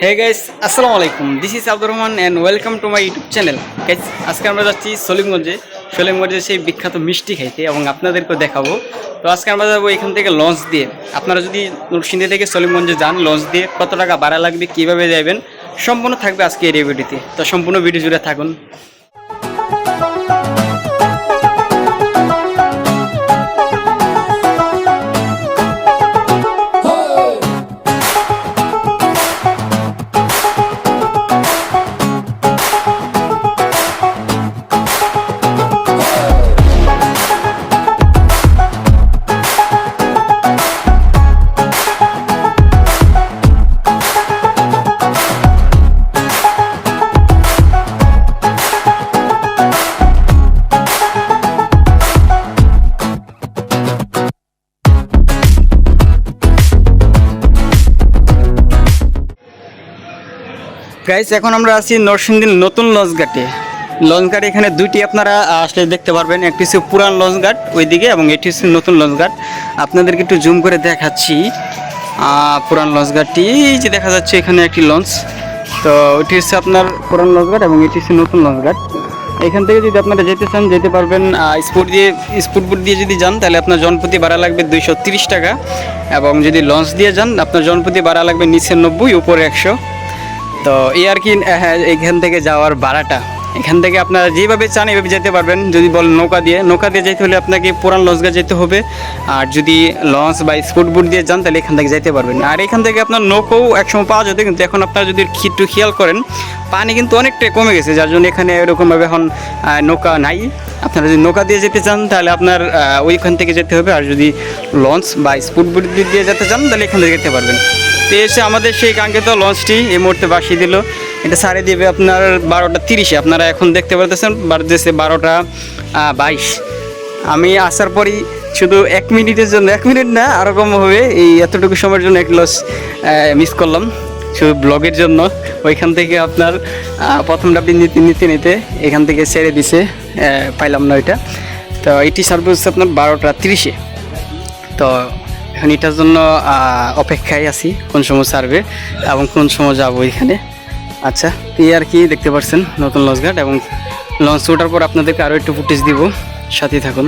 হে guys আসসালামু আলাইকুম। This is Abdur Rahman and welcome to my YouTube channel guys আজকে আমরা যাচ্ছি সলিমগঞ্জে। সলিমগঞ্জে সেই বিখ্যাত মিষ্টি খাইতে এবং আপনাদেরকে দেখাবো। তো আজকে আমরা যাব এখান থেকে লঞ্চ দিয়ে। আপনারা যদি নরসিংদী থেকে সলিমগঞ্জে যান, লঞ্চ দিয়ে কত টাকা ভাড়া লাগবে, কীভাবে যাবেন সম্পূর্ণ থাকবে আজকে এই ভিডিওতে তো সম্পূর্ণ ভিডিও জুড়ে থাকুন। গাইস এখন আমরা আছি নরসিংদীর নতুন লঞ্চ ঘাটে। লঞ্চ ঘাট এখানে দুইটি আপনারা আসলে দেখতে পারবেন। একটি হচ্ছে পুরান লঞ্চ ঘাট ওইদিকে এবং এটি হচ্ছে নতুন লঞ্চ ঘাট। আপনাদেরকে একটু জুম করে দেখাচ্ছি। পুরান লঞ্চ ঘাটটি, এই যে দেখা যাচ্ছে এখানে একটি লঞ্চ তো ওইটি হচ্ছে আপনার পুরান লঞ্চ ঘাট এবং এটি হচ্ছে নতুন লঞ্চ ঘাট। এখান থেকে যদি আপনারা যেতে চান, যেতে পারবেন স্পোর্ট দিয়ে, স্পোর্ট বোট দিয়ে যদি যান, তাহলে আপনার জনপ্রতি ভাড়া লাগবে দুইশো টাকা। এবং যদি লঞ্চ দিয়ে যান, আপনার জনপ্রতি ভাড়া লাগবে নিচে নব্বই, উপরে একশো। তো এই আর কি হ্যাঁ, এখান থেকে যাওয়ার ভাড়াটা। এখান থেকে আপনারা যেভাবে চান এভাবে যেতে পারবেন। যদি বলেন নৌকা দিয়ে নৌকা দিয়ে যেতে হলে আপনাকে পুরান লঞ্চগা যেতে হবে। আর যদি লঞ্চ বা স্কুট বুট দিয়ে যান তাহলে এখান থেকে যেতে পারবেন। আর এখান থেকে আপনার নৌকাও একসময় পাওয়া যেত কিন্তু এখন আপনারা যদি একটু খেয়াল করেন পানি কিন্তু অনেকটাই কমে গেছে। যার জন্য এখানে এরকমভাবে এখন নৌকা নাই। আপনারা যদি নৌকা দিয়ে যেতে চান তাহলে আপনার ওইখান থেকে যেতে হবে। আর যদি লঞ্চ বা স্কুট বুট দিয়ে যেতে চান তাহলে এখান থেকে যেতে পারবেন। এসে আমাদের সেই কাঙ্ক্ষিত লঞ্চটি। এই মুহূর্তে বাসিয়ে দিল। এটা সারে দিবে আপনার বারোটা তিরিশে। আপনারা এখন দেখতে পারতেছেন বাড়তেছে বারোটা বাইশ। আমি আসার পরই শুধু এক মিনিটের জন্য এক মিনিট না আরকম হবে। এই এতটুকু সময়ের জন্য এক লস মিস করলাম। শুধু ব্লগের জন্য। ওইখান থেকে আপনার আহ, প্রথম ডাবটি নিতে নিতে নিতে এখান থেকে ছেড়ে দিছে পাইলাম না ওইটা। তো এটি সার্ভিস আপনার বারোটা তিরিশে। তো এখন এটার জন্য অপেক্ষায় আছি, কোন সময় সার্ভে এবং কোন সময় যাব এখানে। আচ্ছা এই আর কি দেখতে পাচ্ছেন নতুন লঞ্চ ঘাট এবং লঞ্চ ওঠার পর আপনাদেরকে আরও একটু ফুটেজ দিব সাথে থাকুন।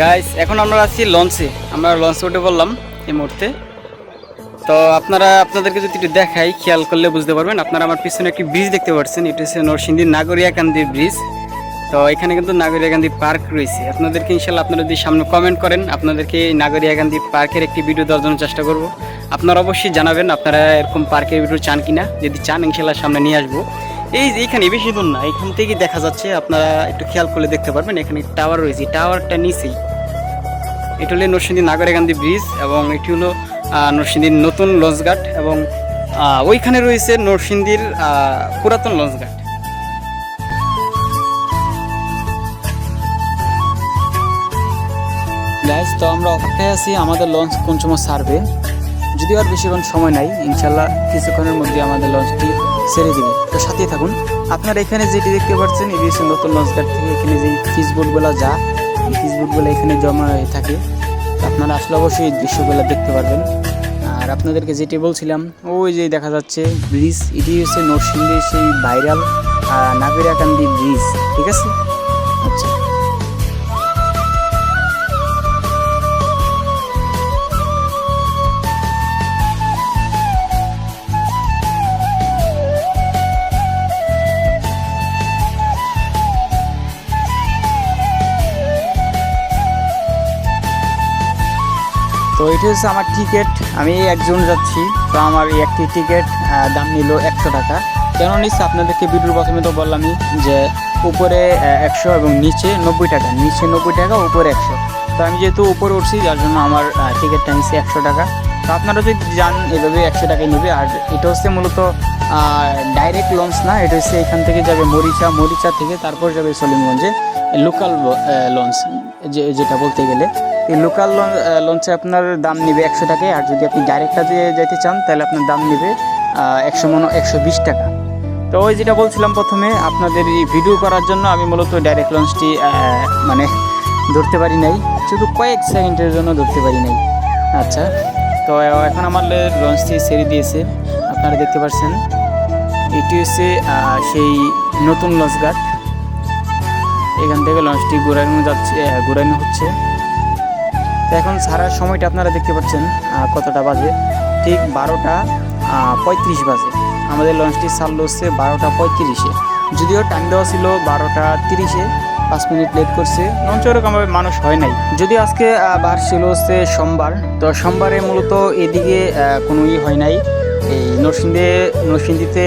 গাইস এখন আমরা আছি লঞ্চে আমরা লঞ্চে উঠে বললাম এই মুহূর্তে। তো আপনারা, আপনাদেরকে যদি একটু দেখাই, খেয়াল করলে বুঝতে পারবেন, আপনারা আমার পিছনে একটি ব্রিজ দেখতে পাচ্ছেন, এটা হচ্ছে নরসিংদীর নাগরিয়াকান্দি ব্রিজ তো এখানে কিন্তু নাগরিয়া গান্ধী পার্ক রয়েছে। আপনাদেরকে ইনশাল্লাহ আপনারা যদি সামনে কমেন্ট করেন, আপনাদেরকে এই গান্ধী পার্কের একটি ভিডিও দেওয়ার জন্য চেষ্টা করব। আপনারা অবশ্যই জানাবেন আপনারা এরকম পার্কের ভিডিও চান কিনা। যদি চান ইনশাল্লাহ সামনে নিয়ে আসব। এই যে এখানে বেশি দূর না, এখান থেকে দেখা যাচ্ছে, আপনারা একটু খেয়াল করলে দেখতে পারবেন, এখানে টাওয়ার রয়েছে। টাওয়ারটা নিচেই। এটা হলো নরসিংদী নাগরিয়া গান্ধী ব্রিজ এবং এটি হলো নরসিংদীর নতুন লঞ্চঘাট এবং ওইখানে রয়েছে নরসিংদীর পুরাতন লঞ্চঘাট তো আমরা অপেক্ষায় আছি, আমাদের লঞ্চ কোন সময় সারবে? যদিও আর বেশিক্ষণ সময় নাই ইনশাল্লাহ কিছুক্ষণের মধ্যে আমাদের লঞ্চটি ছেড়ে দিবে। তো সাথেই থাকুন। আপনারা এখানে যেটি দেখতে পাচ্ছেন হচ্ছে নতুন লঞ্চঘাট থেকে এখানে যে ফিস বোটগুলো যা, এই ফিস বোটগুলো এখানে জমা হয়ে থাকে। আপনারা আসলে অবশ্যই এই দৃশ্যগুলো দেখতে পারবেন। আর আপনাদেরকে যেটি বলছিলাম, ওই যে দেখা যাচ্ছে ব্রিজ, এটি হচ্ছে নরসিংদীর সেই ভাইরাল নাগরিয়াকান্দি ব্রিজ, ঠিক আছে? আচ্ছা। এটা হচ্ছে আমার টিকিট আমি একজন যাচ্ছি, তো আমার একটি টিকিট দাম নিল একশো টাকা। কেন নিচ্ছে? আপনাদেরকে ভিডিওর প্রথমে তো বললামই যে উপরে একশো এবং নিচে নব্বই টাকা, নিচে নব্বই টাকা, উপরে একশো। তো আমি যেহেতু উপরে উঠছি, যার জন্য আমার টিকিটটা নিচ্ছে একশো টাকা। তো আপনারা যদি যান, এভাবে একশো টাকায় নেবে। আর এটা হচ্ছে মূলত ডাইরেক্ট লঞ্চ না, এটা হচ্ছে এখান থেকে যাবে মরিচা মরিচা থেকে তারপর যাবে সলিমগঞ্জে লোকাল লঞ্চ যেটা বলতে গেলে। লোকাল লঞ্চে আপনার দাম নেবে একশো টাকায়, আর যদি আপনি ডাইরেক্টটা দিয়ে যেতে চান, তাহলে আপনার দাম নেবে একশো মনো একশো বিশ টাকা। তো ওই যেটা বলছিলাম প্রথমে, আপনাদের এই ভিডিও করার জন্য আমি মূলত ডাইরেক্ট লঞ্চটি মানে ধরতে পারি নাই। শুধু কয়েক সেকেন্ডের জন্য ধরতে পারি নাই। আচ্ছা তো এখন আমার লঞ্চটি ছেড়ে দিয়েছে। আপনারা দেখতে পাচ্ছেন, এটি হচ্ছে সেই নতুন লঞ্চ ঘাট এখান থেকে লঞ্চটি ঘোরানো যাচ্ছে ঘোরানো হচ্ছে। তো এখন সারা সময়টা আপনারা দেখতে পাচ্ছেন কতটা বাজে। ঠিক বারোটা পঁয়ত্রিশ বাজে। আমাদের লঞ্চটি ছাড়লো হচ্ছে বারোটা পঁয়ত্রিশে। যদিও টাইম দেওয়া ছিল বারোটা তিরিশে, পাঁচ মিনিট লেট করছে। লঞ্চ ওরকমভাবে মানুষ হয় নাই। যদিও আজকে বার ছিল হচ্ছে সোমবার। তো সোমবারে মূলত এদিকে কোনো ই হয় নাই। এই নরসিংদে, নরসিংদীতে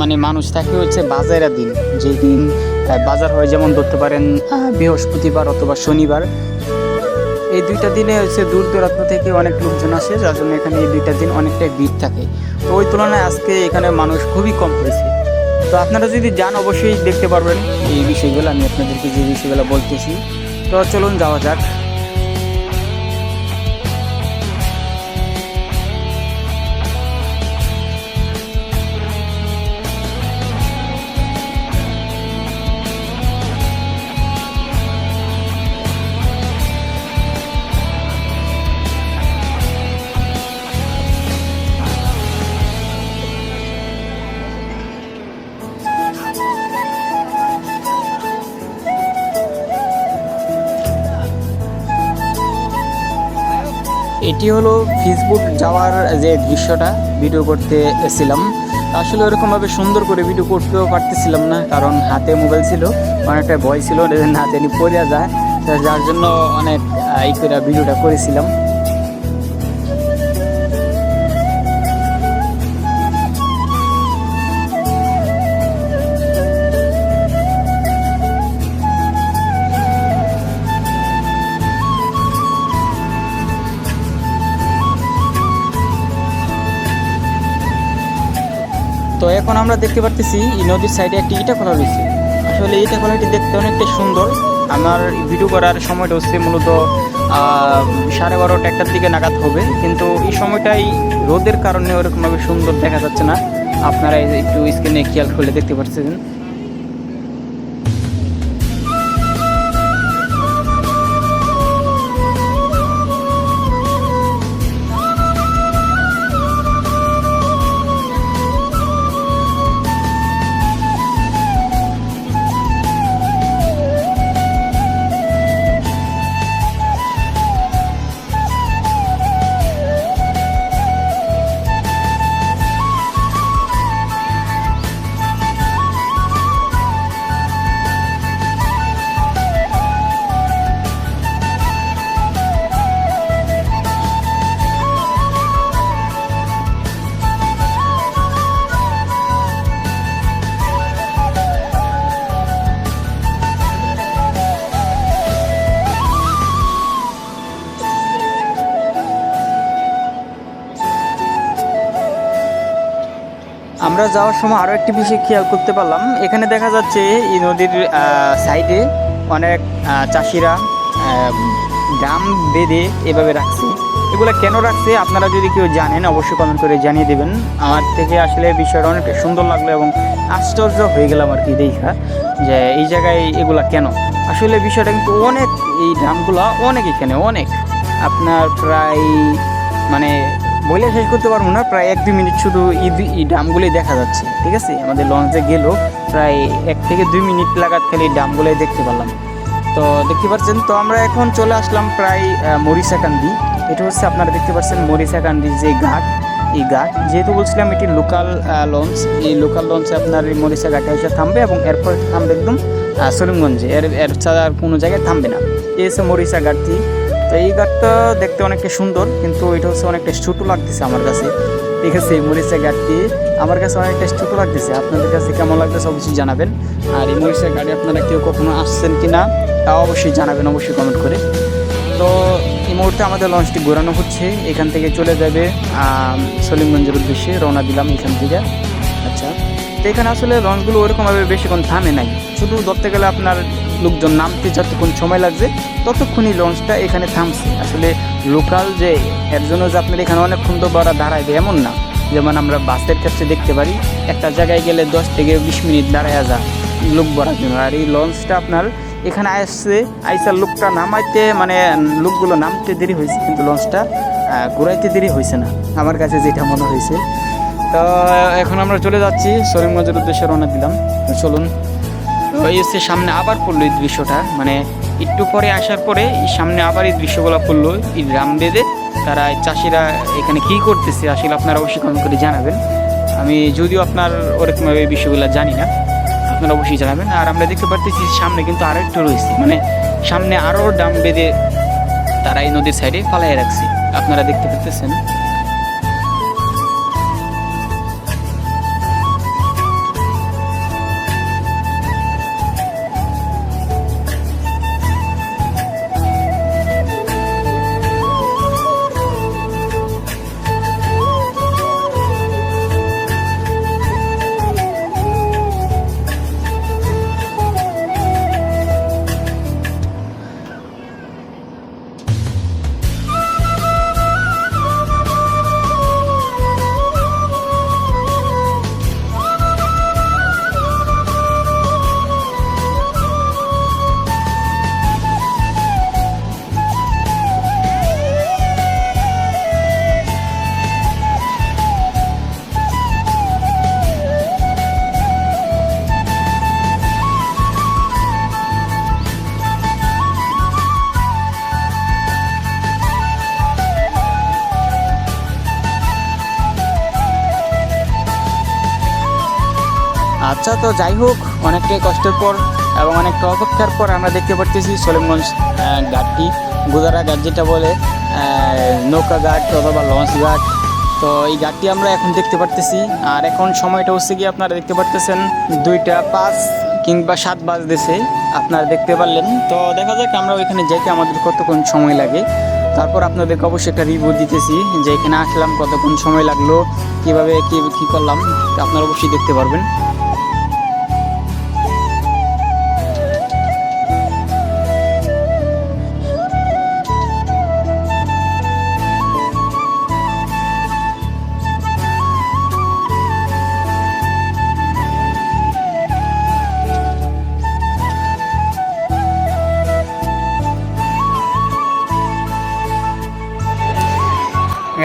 মানে মানুষ থাকে হচ্ছে বাজারের দিন। যেই দিন বাজার হয় যেমন ধরতে পারেন বৃহস্পতিবার অথবা শনিবার। এই দুইটা দিনে হচ্ছে দূর দূরান্ত থেকে অনেক লোকজন আসে, যার জন্য এখানে এই দুইটা দিন অনেকটাই ভিড় থাকে। তো ওই তুলনায় আজকে এখানে মানুষ খুবই কম হয়েছে তো আপনারা যদি যান, অবশ্যই দেখতে পারবেন এই বিষয়গুলো। আমি আপনাদেরকে যে বিষয়গুলো বলতেছি। তো চলুন যাওয়া যাক। এটি হলো ফেসবুক যাওয়ার যে দৃশ্যটা ভিডিও করতে এসেছিলাম। আসলে ওরকমভাবে সুন্দর করে ভিডিও করতেও পারতেছিলাম না, কারণ হাতে মোবাইল ছিল, অনেকটা ভয় ছিল যে না পড়ে যায়। যার জন্য অনেক এই করে ভিডিওটা করেছিলাম। তো এখন আমরা দেখতে পারতেছি এই নদীর সাইডে একটি ইটা খোলা রয়েছে। আসলে ইটা খোলাটি দেখতে অনেকটা সুন্দর। আমার ভিডিও করার সময়টা হচ্ছে মূলত সাড়ে বারোটা একটার দিকে নাগাদ হবে। কিন্তু এই সময়টাই রোদের কারণে ওরকমভাবে সুন্দর দেখা যাচ্ছে না। আপনারা একটু স্ক্রিনে খেয়াল করলে দেখতে পাচ্ছেন আমরা যাওয়ার সময় আরও একটি বিষয় খেয়াল করতে পারলাম। এখানে দেখা যাচ্ছে এই নদীর সাইডে অনেক চাষিরা ড্রাম বেঁধে এভাবে রাখছে। এগুলো কেন রাখছে আপনারা যদি কেউ জানেন, অবশ্যই কমেন্ট করে জানিয়ে দেবেন। আমার থেকে আসলে বিষয়টা অনেক সুন্দর লাগল এবং আশ্চর্য হয়ে গেলাম আর কি দেখা যে এই জায়গায় এগুলা কেন? আসলে বিষয়টা কিন্তু অনেক, এই ড্রামগুলো অনেক এখানে, অনেক। আপনার প্রায় মানে বলে শেষ করতে পারব না। প্রায় এক দুই মিনিট শুধু এই ডামগুলোই দেখা যাচ্ছে ঠিক আছে? আমাদের লঞ্চে গেল প্রায় এক থেকে দুই মিনিট লাগাত খালি এই ডামগুলোই দেখতে পারলাম। তো দেখতে পাচ্ছেন তো আমরা এখন চলে আসলাম প্রায় আহ, মরিচাকান্দি। এটা হচ্ছে আপনারা দেখতে পাচ্ছেন মরিচাকান্দির যে ঘাট। এই ঘাট যেহেতু বলছিলাম এটি লোকাল লঞ্চ এই লোকাল লঞ্চে আপনার এই মরিচা ঘাটে এসে থামবে এবং এরপর থামবে একদম সলিমগঞ্জে। এর এর ছাড়া আর কোনো জায়গায় থামবে না। এই হচ্ছে মরিচা ঘাটটি। তো এই ঘাটটা দেখতে অনেকটা সুন্দর, কিন্তু এটা হচ্ছে অনেকটা ছোটো লাগতেছে আমার কাছে। ঠিক আছে এই মরিচা ঘাটটি আমার কাছে অনেকটা ছোটো লাগতেছে। আপনাদের কাছে কেমন লাগতেছে অবশ্যই জানাবেন। আর এই মরিচা গাড়ি আপনারা কেউ কখনো আসছেন কি না তাও অবশ্যই জানাবেন, অবশ্যই কমেন্ট করে। তো এই মুহূর্তে আমাদের লঞ্চটি ঘোরানো হচ্ছে। এখান থেকে চলে যাবে সলিমগঞ্জের উদ্দেশ্যে রওনা দিলাম এখান থেকে। আচ্ছা তো এখানে আসলে লঞ্চগুলো ওরকমভাবে বেশিক্ষণ থামে নাই। শুধু ধরতে গেলে আপনার লোকজন নামতে যতক্ষণ সময় লাগছে, ততক্ষণই লঞ্চটা এখানে থামছে। আসলে লোকাল যে এর জন্য যে আপনার এখানে অনেকক্ষণ তো বড় দাঁড়াইবে, এমন না। যেমন আমরা বাসের ক্ষেত্রে দেখতে পারি, একটা জায়গায় গেলে দশ থেকে বিশ মিনিট দাঁড়ায় যা লোক ভরার জন্য। আর এই লঞ্চটা আপনার এখানে আসছে আইসার লোকটা নামাইতে মানে লোকগুলো নামতে দেরি হয়েছে, কিন্তু লঞ্চটা ঘুরাইতে দেরি হয়েছে না, আমার কাছে যেটা মনে হয়েছে। তো এখন আমরা চলে যাচ্ছি সরিমগঞ্জের উদ্দেশ্যে রওনা দিলাম। চলুন। তো হচ্ছে সামনে আবার পড়ল এই দৃশ্যটা। মানে একটু পরে আসার পরে সামনে আবার এই দৃশ্যগুলো পড়ল। এই গ্রাম বেঁধে তারা চাষিরা এখানে কি করতেছে আসলে আপনারা অবশ্যই কমেন্ট করে জানাবেন। আমি যদিও আপনার ওরকমভাবে এই বিষয়গুলো জানি না, আপনারা অবশ্যই জানাবেন। আর আমরা দেখতে পারতেছি সামনে কিন্তু আরও একটু রয়েছে। মানে সামনে আরও ডাম বেঁধে তারা এই নদীর সাইডে ফালাই রাখছে। আপনারা দেখতে পাচ্ছেন আচ্ছা তো যাই হোক, অনেকটাই কষ্টের পর এবং অনেকটা অপেক্ষার পর আমরা দেখতে পারতেছি সলিমগঞ্জ ঘাটটি, গুদারা ঘাট যেটা বলে নৌকা ঘাট অথবা লঞ্চ ঘাট। তো এই ঘাটটি আমরা এখন দেখতে পারতেছি। আর এখন সময়টা হচ্ছে গিয়ে আপনারা দেখতে পারতেছেন দুইটা পাঁচ কিংবা সাত বাজতেছে, আপনারা দেখতে পারলেন। তো দেখা যাক আমরা ওইখানে যেতে আমাদের কতক্ষণ সময় লাগে। তারপর আপনাদেরকে অবশ্যই একটা রিভিউ দিতেছি যে এখানে আসলাম কতক্ষণ সময় লাগল, কীভাবে, কি, কী করলাম, আপনারা অবশ্যই দেখতে পারবেন।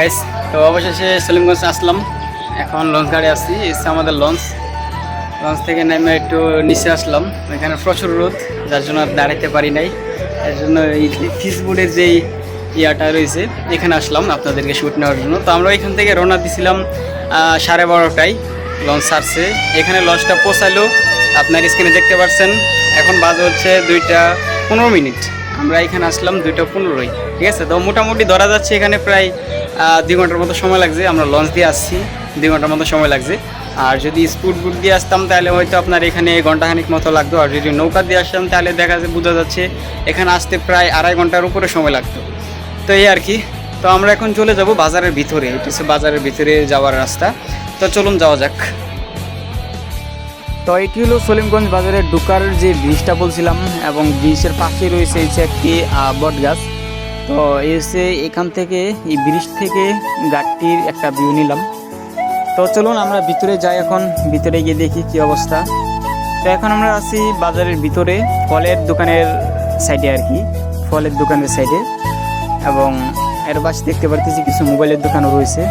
গাইস তো অবশেষে সলিমগঞ্জ আসলাম। এখন লঞ্চ গাড়ি আসছি এসে আমাদের লঞ্চ লঞ্চ থেকে নেমে একটু নিচে আসলাম। এখানে প্রচুর রোদ, যার জন্য দাঁড়াতে পারি নাই। এর জন্য এই ফিসবুডের যেই ইয়াটা রয়েছে, এখানে আসলাম আপনাদেরকে শ্যুট নেওয়ার জন্য। তো আমরা এখান থেকে রওনা দিছিলাম সাড়ে বারোটায়। লঞ্চ ছাড়ছে এখানে লঞ্চটা পৌঁছালো। আপনার স্ক্রিনে দেখতে পাচ্ছেন এখন বাজে হচ্ছে দুইটা পনেরো মিনিট। আমরা এখানে আসলাম দুইটা পনেরোই, ঠিক আছে? তো মোটামুটি ধরা যাচ্ছে এখানে প্রায় দুই ঘণ্টার মতো সময় লাগছে। আমরা লঞ্চ দিয়ে আসছি, দুই ঘণ্টার মতো সময় লাগছে। আর যদি স্পুড বুট দিয়ে আসতাম, তাহলে হয়তো আপনার এখানে ঘন্টাখানিক মতো লাগতো। আর যদি নৌকা দিয়ে আসতাম, তাহলে দেখা যায়, বোঝা যাচ্ছে এখানে আসতে প্রায় আড়াই ঘণ্টার উপরে সময় লাগতো। তো এই আর কি। তো আমরা এখন চলে যাব বাজারের ভিতরে। এটা হচ্ছে বাজারের ভিতরে যাওয়ার রাস্তা। তো চলুন যাওয়া যাক। তো এটি হলো? সলিমগঞ্জ বাজারে ঢুকার যে ব্রিজটা বলছিলাম এবং ব্রিজের পাশে রয়েছে হচ্ছে একটি বট গাছ। তো হচ্ছে এখান থেকে, এই ব্রিজ থেকে গাছটির একটা ভিউ নিলাম। তো চলুন আমরা ভিতরে যাই এখন, ভিতরে গিয়ে দেখি কি অবস্থা। তো এখন আমরা আছি বাজারের ভিতরে, ফলের দোকানের সাইডে আর কি, ফলের দোকানের সাইডে এবং এর পাশে দেখতে পারতেছি কিছু মোবাইলের দোকানও রয়েছে।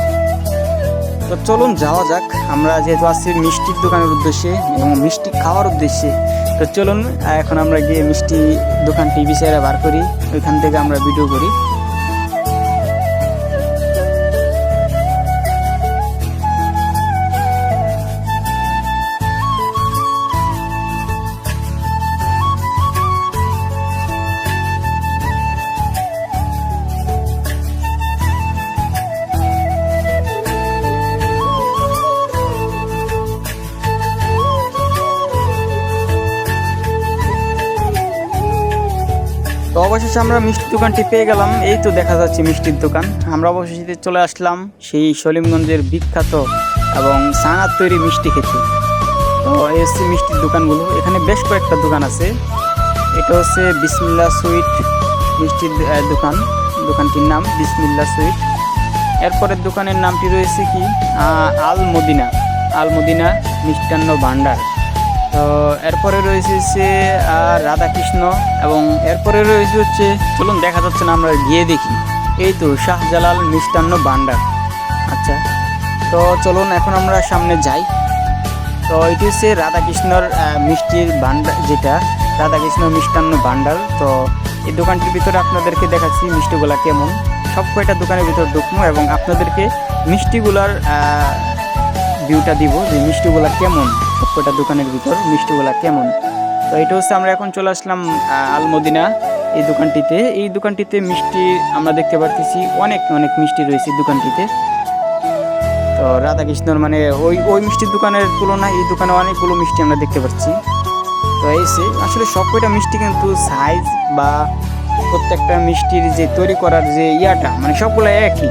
তো চলুন যাওয়া যাক। আমরা যেহেতু আসছি মিষ্টির দোকানের উদ্দেশ্যে এবং মিষ্টি খাওয়ার উদ্দেশ্যে, তো চলুন, এখন আমরা গিয়ে মিষ্টি দোকানটি সাইডে বার করি। ওইখান থেকে আমরা ভিডিও করি। অবশেষে আমরা মিষ্টির দোকানটি পেয়ে গেলাম। এই তো দেখা যাচ্ছে মিষ্টির দোকান। আমরা অবশেষে চলে আসলাম সেই সলিমগঞ্জের বিখ্যাত এবং সানার তৈরি মিষ্টি খেতে। তো হচ্ছে মিষ্টির দোকানগুলো। এখানে বেশ কয়েকটা দোকান আছে। এটা হচ্ছে বিসমিল্লা সুইট মিষ্টির দোকান। দোকানটির নাম বিসমিল্লা সুইট। এরপরের দোকানের নামটি রয়েছে কি? আল মদিনা। আল মদিনা মিষ্টান্ন ভাণ্ডার। তো এরপরে রয়েছে হচ্ছে রাধাকৃষ্ণ এবং এরপরে রয়েছে হচ্ছে, চলুন দেখা যাচ্ছে না, আমরা গিয়ে দেখি। এই তো শাহজালাল মিষ্টান্ন ভান্ডার আচ্ছা তো চলুন এখন আমরা সামনে যাই। তো এটি হচ্ছে রাধাকৃষ্ণর মিষ্টির ভান্ডার যেটা, রাধাকৃষ্ণ মিষ্টান্ন ভান্ডার তো এই দোকানটির ভিতরে আপনাদেরকে দেখাচ্ছি মিষ্টিগুলা কেমন। সব কয়টা দোকানের ভিতর ঢুকবো এবং আপনাদেরকে মিষ্টিগুলার ভিউটা দিব যে মিষ্টিগুলা কেমন। কয়টা দোকানের ভিতর, মিষ্টিগুলা কেমন? তো এটা হচ্ছে আমরা এখন চলে আসলাম আলমদিনা এই দোকানটিতে। এই দোকানটিতে মিষ্টি আমরা দেখতে পারতেছি, অনেক অনেক মিষ্টি রয়েছে দোকানটিতে। তো রাধাকৃষ্ণর মানে ওই ওই মিষ্টির দোকানের তুলনায় এই দোকানে অনেকগুলো মিষ্টি আমরা দেখতে পাচ্ছি। তো এই সে আসলে সব কয়টা মিষ্টি কিন্তু সাইজ বা প্রত্যেকটা মিষ্টির যে তৈরি করার যে ইয়াটা মানে সবগুলো একই।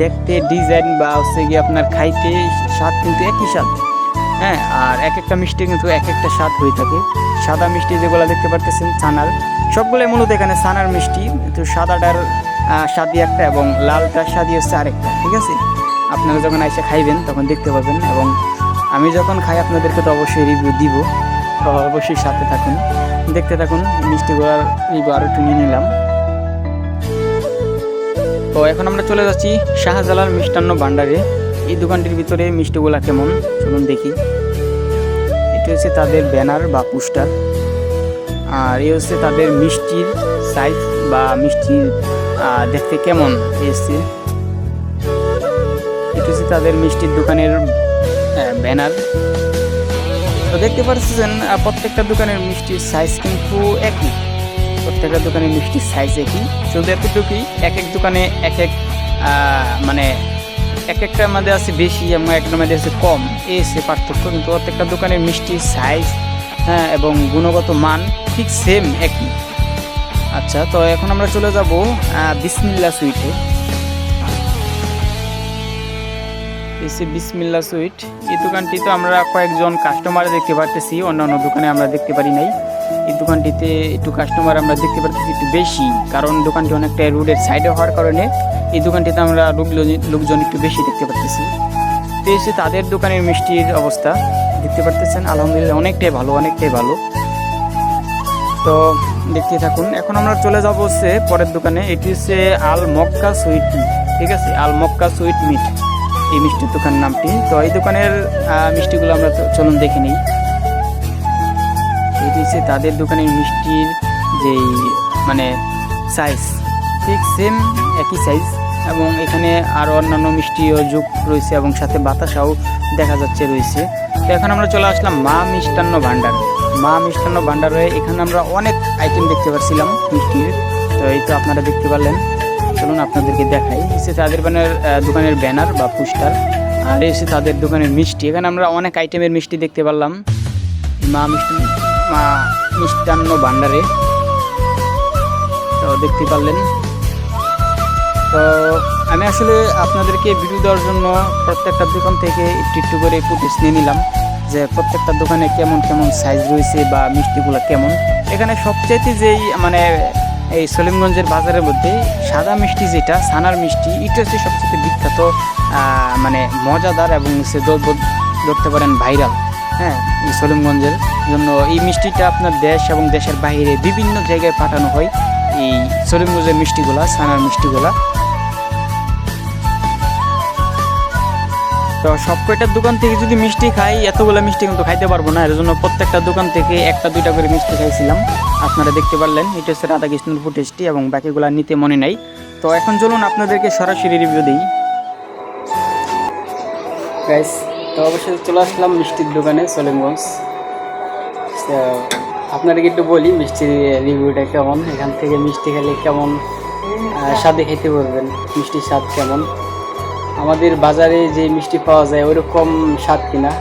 দেখতে ডিজাইন বা হচ্ছে গিয়ে আপনার খাইতে স্বাদ কিন্তু একই স্বাদ হ্যাঁ আর এক একটা মিষ্টি কিন্তু এক একটা স্বাদ হয়ে থাকে। সাদা মিষ্টি যেগুলো দেখতে পারতেছেন, ছানার, সবগুলোই মূলত এখানে ছানার মিষ্টি, কিন্তু সাদাটার স্বাদই একটা এবং লালটার স্বাদই হচ্ছে আরেকটা, ঠিক আছে? আপনারা যখন এসে খাইবেন, তখন দেখতে পাবেন এবং আমি যখন খাই, আপনাদেরকে তো অবশ্যই রিভিউ দিব। অবশ্যই সাথে থাকুন, দেখতে থাকুন, মিষ্টিগুলোর রিভিউ আরও একটু নিয়ে নিলাম। তো এখন আমরা চলে যাচ্ছি শাহজালাল মিষ্টান্ন ভাণ্ডারে এই দোকানটির ভিতরে মিষ্টিগুলা কেমন? চলুন দেখি। এটা হচ্ছে তাদের ব্যানার বা পোস্টার। আর এই হচ্ছে তাদের মিষ্টির সাইজ বা মিষ্টির দেখতে কেমন? এসছে এটা হচ্ছে তাদের মিষ্টির দোকানের ব্যানার। তো দেখতে পাচ্ছেন প্রত্যেকটা দোকানের মিষ্টির সাইজ কিন্তু একই। প্রত্যেকটা দোকানের মিষ্টির সাইজ একই। শুধু এতটুকুই, এক এক দোকানে এক এক মানে এক একটার মধ্যে আছে বেশি এবং একটার মধ্যে আছে কম। এই হচ্ছে পার্থক্য, কিন্তু প্রত্যেকটা দোকানের মিষ্টির সাইজ হ্যাঁ এবং গুণগত মান ঠিক সেম একই। আচ্ছা তো এখন আমরা চলে যাব বিসমিল্লা সুইটে। এসে বিসমিল্লা সুইট, এই দোকানটিতে আমরা কয়েকজন কাস্টমার দেখতে পারতেছি, অন্যান্য দোকানে আমরা দেখতে পারি নাই। এই দোকানটিতে একটু কাস্টমার আমরা দেখতে পারতেছি একটু বেশি, কারণ দোকানটি অনেকটা রোডের সাইডে হওয়ার কারণে এই দোকানটিতে আমরা লোকজন লোকজন একটু বেশি দেখতে পারতেছি। তো এসে তাদের দোকানের মিষ্টির অবস্থা দেখতে পারতেছেন, আলহামদুলিল্লাহ অনেকটাই ভালো অনেকটাই ভালো। তো দেখতে থাকুন, এখন আমরা চলে যাব হচ্ছে পরের দোকানে। এটি হচ্ছে আল মক্কা সুইট ঠিক আছে? আল মক্কা সুইট মিট, এই মিষ্টির দোকান নামটি। তো এই দোকানের মিষ্টিগুলো আমরা চলুন দেখে নিই। এটি হচ্ছে তাদের দোকানের মিষ্টির যেই মানে সাইজ ঠিক সেম একই সাইজ এবং এখানে আরও অন্যান্য মিষ্টিও যুগ রয়েছে এবং সাথে বাতাসাও দেখা যাচ্ছে রয়েছে। তো এখন আমরা চলে আসলাম মা মিষ্টান্ন ভাণ্ডার। মা মিষ্টান্ন ভাণ্ডারে এখানে আমরা অনেক আইটেম দেখতে পাচ্ছিলাম মিষ্টির। তো এই তো আপনারা দেখতে পারলেন। চলুন আপনাদেরকে দেখাই। এসে তাদের ব্যানার দোকানের ব্যানার বা পোস্টার। আর এসে তাদের দোকানের মিষ্টি। এখানে আমরা অনেক আইটেমের মিষ্টি দেখতে পারলাম। মা মিষ্টি মা মিষ্টান্ন ভাণ্ডারে। তো দেখতে পারলেন। তো আমি আসলে আপনাদেরকে ভিডিও দেওয়ার জন্য প্রত্যেকটা দোকান থেকে একটু একটু করে ফুটেজ নিয়ে নিলাম যে প্রত্যেকটা দোকানে কেমন কেমন সাইজ রয়েছে বা মিষ্টিগুলো কেমন। এখানে সবচাইতে যেই মানে এই সলিমগঞ্জের বাজারের মধ্যে সাদা মিষ্টি যেটা সানার মিষ্টি, এটা হচ্ছে সবচেয়ে বিখ্যাত মানে মজাদার এবং সে ধরতে পারেন ভাইরাল হ্যাঁ এই সলিমগঞ্জের জন্য। এই মিষ্টিটা আপনার দেশ এবং দেশের বাইরে বিভিন্ন জায়গায় পাঠানো হয়, এই সলিমগঞ্জের মিষ্টিগুলা সানার মিষ্টিগুলা। তো সব কয়টার দোকান থেকে যদি মিষ্টি খাই, এতগুলো মিষ্টি কিন্তু খাইতে পারব না। এর জন্য প্রত্যেকটা দোকান থেকে একটা, দুইটা করে মিষ্টি খাইছিলাম। আপনারা দেখতে পারলেন, এটা হচ্ছে রাধাকৃষ্ণের ফুটেজটি এবং বাকিগুলো নিতে মনে নাই। তো এখন চলুন আপনাদেরকে সরাসরি রিভিউ দিই। তো অবশ্যই চলে আসলাম মিষ্টির দোকানে, সলিমগঞ্জ। আপনাদেরকে একটু বলি, মিষ্টির রিভিউটা কেমন? এখান থেকে মিষ্টি খেলে কেমন স্বাদে খেতে পারবেন মিষ্টির স্বাদ কেমন? আমাদের বাজারে যে মিষ্টি পাওয়া যায়, ওইরকম স্বাদ কিনা?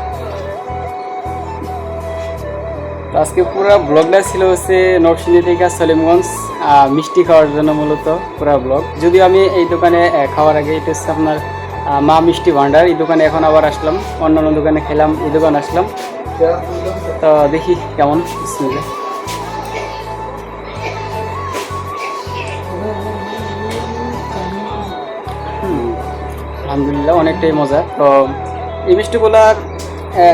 আজকে পুরো ব্লগটা ছিল হচ্ছে নরসিংদী থেকে সলিমগঞ্জ মিষ্টি খাওয়ার জন্য মূলত পুরো ব্লগ। যদিও আমি এই দোকানে খাওয়ার আগে এটা হচ্ছে আপনার মা মিষ্টি ভান্ডার এই দোকানে এখন আবার আসলাম, অন্যান্য দোকানে খেলাম, এই দোকানে আসলাম। তো দেখি কেমন, বিসমিল্লাহ। আলহামদুলিল্লাহ অনেকটাই মজা। তো এই মিষ্টিগুলা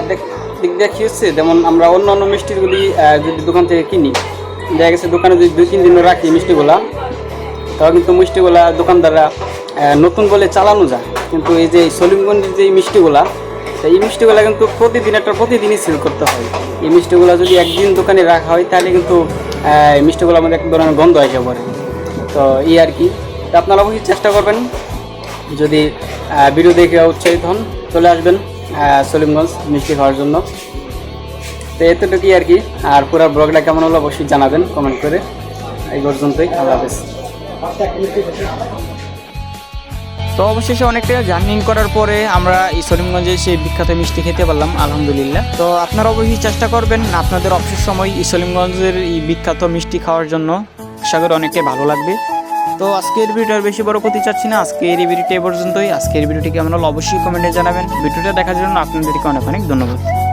দেখ- দিক কি হচ্ছে? যেমন আমরা অন্য অন্য মিষ্টিগুলি যদি দোকান থেকে কিনি দেখা গেছে দোকানে যদি দুই তিন দিনও রাখি মিষ্টিগুলা তাও কিন্তু মিষ্টিগুলা দোকানদাররা নতুন বলে চালানো যায়। কিন্তু এই যে সলিমগঞ্জের যে মিষ্টিগুলা এই মিষ্টিগুলা কিন্তু প্রতিদিন একটা প্রতিদিনই সেল করতে হয়। এই মিষ্টিগুলা যদি একদিন দোকানে রাখা হয় তাহলে কিন্তু আহ, আমাদের এক ধরনের গন্ধ এসে পড়ে তো এই আর কি। আপনারা অবশ্যই চেষ্টা করবেন। যদি ভিডিও দেখে উৎসাহিত হন, চলে আসবেন সলিমগঞ্জ মিষ্টি খাওয়ার জন্য। তো এতটুকুই আর কি। আর পুরো ব্লগটা কেমন হলো অবশ্যই জানাবেন কমেন্ট করে। এই পর্যন্তই, আল্লাহ হাফেজ। তো অবশেষে অনেকটা জার্নিং করার পরে আমরা এই সলিমগঞ্জে সেই বিখ্যাত মিষ্টি খেতে পারলাম, আলহামদুলিল্লাহ। তো আপনারা অবশ্যই চেষ্টা করবেন, আপনাদের অবসর সময় এই সলিমগঞ্জের এই বিখ্যাত মিষ্টি খাওয়ার জন্য। আশা করি অনেকটাই ভালো লাগবে। তো আজকের ভিডিও আর বেশি বড় করতে চাচ্ছি না। আজকের এই ভিডিওটি পর্যন্তই। আজকের ভিডিওটিকে আপনারা অবশ্যই কমেন্টে জানাবেন। ভিডিওটা দেখার জন্য আপনাদেরকে অনেক অনেক ধন্যবাদ।